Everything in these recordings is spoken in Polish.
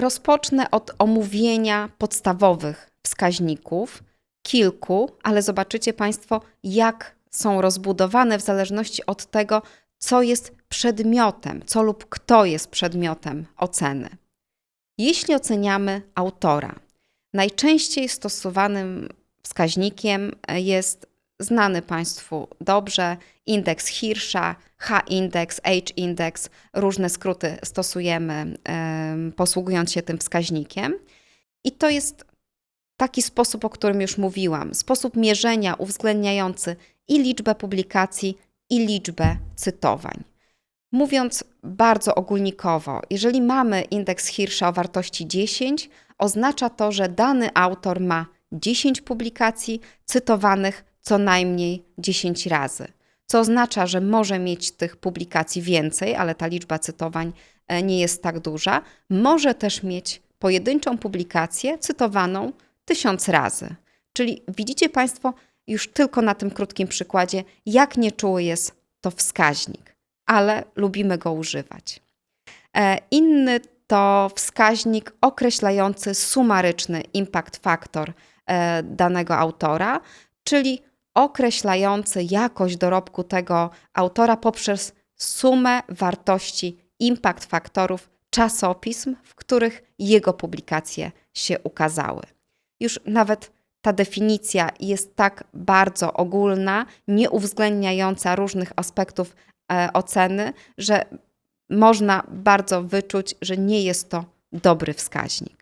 rozpocznę od omówienia podstawowych wskaźników, kilku, ale zobaczycie Państwo, jak są rozbudowane w zależności od tego, co jest przedmiotem, co lub kto jest przedmiotem oceny. Jeśli oceniamy autora, najczęściej stosowanym wskaźnikiem jest znany Państwu dobrze indeks Hirscha, H-indeks, H-indeks, różne skróty stosujemy, posługując się tym wskaźnikiem. I to jest taki sposób, o którym już mówiłam, sposób mierzenia uwzględniający i liczbę publikacji, i liczbę cytowań. Mówiąc bardzo ogólnikowo, jeżeli mamy indeks Hirscha o wartości 10, oznacza to, że dany autor ma 10 publikacji cytowanych co najmniej 10 razy. Co oznacza, że może mieć tych publikacji więcej, ale ta liczba cytowań e, nie jest tak duża. Może też mieć pojedynczą publikację cytowaną tysiąc razy. Czyli widzicie Państwo już tylko na tym krótkim przykładzie, jak nieczuły jest to wskaźnik, ale lubimy go używać. E, inny to wskaźnik określający sumaryczny impact factor e, danego autora, czyli określający jakość dorobku tego autora poprzez sumę wartości impact faktorów czasopism, w których jego publikacje się ukazały. Już nawet ta definicja jest tak bardzo ogólna, nie uwzględniająca różnych aspektów e, oceny, że można bardzo wyczuć, że nie jest to dobry wskaźnik.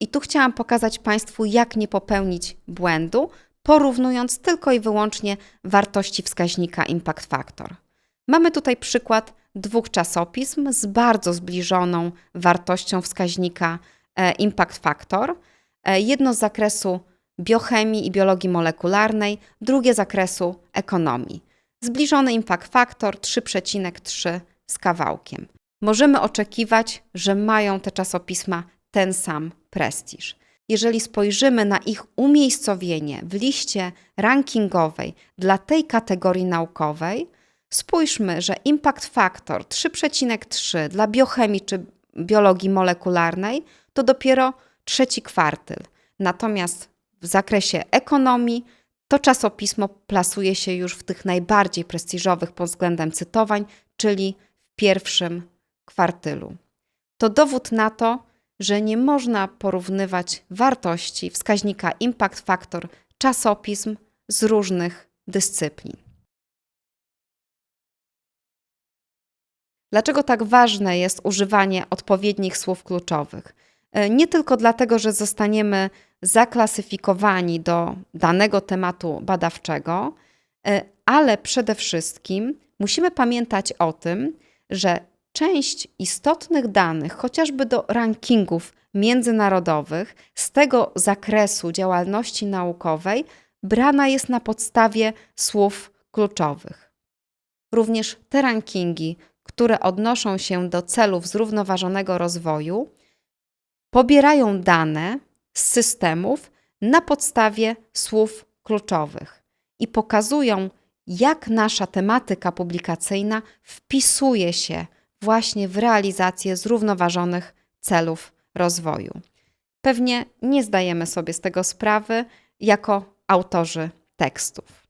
I tu chciałam pokazać Państwu, jak nie popełnić błędu, porównując tylko i wyłącznie wartości wskaźnika Impact Factor. Mamy tutaj przykład dwóch czasopism z bardzo zbliżoną wartością wskaźnika e, Impact Factor. E, jedno z zakresu biochemii i biologii molekularnej, drugie z zakresu ekonomii. Zbliżony impact factor 3,3 z kawałkiem. Możemy oczekiwać, że mają te czasopisma ten sam prestiż. Jeżeli spojrzymy na ich umiejscowienie w liście rankingowej dla tej kategorii naukowej, spójrzmy, że impact factor 3,3 dla biochemii czy biologii molekularnej to dopiero trzeci kwartyl. Natomiast w zakresie ekonomii to czasopismo plasuje się już w tych najbardziej prestiżowych pod względem cytowań, czyli w pierwszym kwartylu. To dowód na to, że nie można porównywać wartości wskaźnika impact factor czasopism z różnych dyscyplin. Dlaczego tak ważne jest używanie odpowiednich słów kluczowych? E, nie tylko dlatego, że zostaniemy zaklasyfikowani do danego tematu badawczego, e, ale przede wszystkim musimy pamiętać o tym, że część istotnych danych, chociażby do rankingów międzynarodowych z tego zakresu działalności naukowej, brana jest na podstawie słów kluczowych. Również te rankingi, które odnoszą się do celów zrównoważonego rozwoju, pobierają dane z systemów na podstawie słów kluczowych i pokazują, jak nasza tematyka publikacyjna wpisuje się właśnie w realizację zrównoważonych celów rozwoju. Pewnie nie zdajemy sobie z tego sprawy jako autorzy tekstów.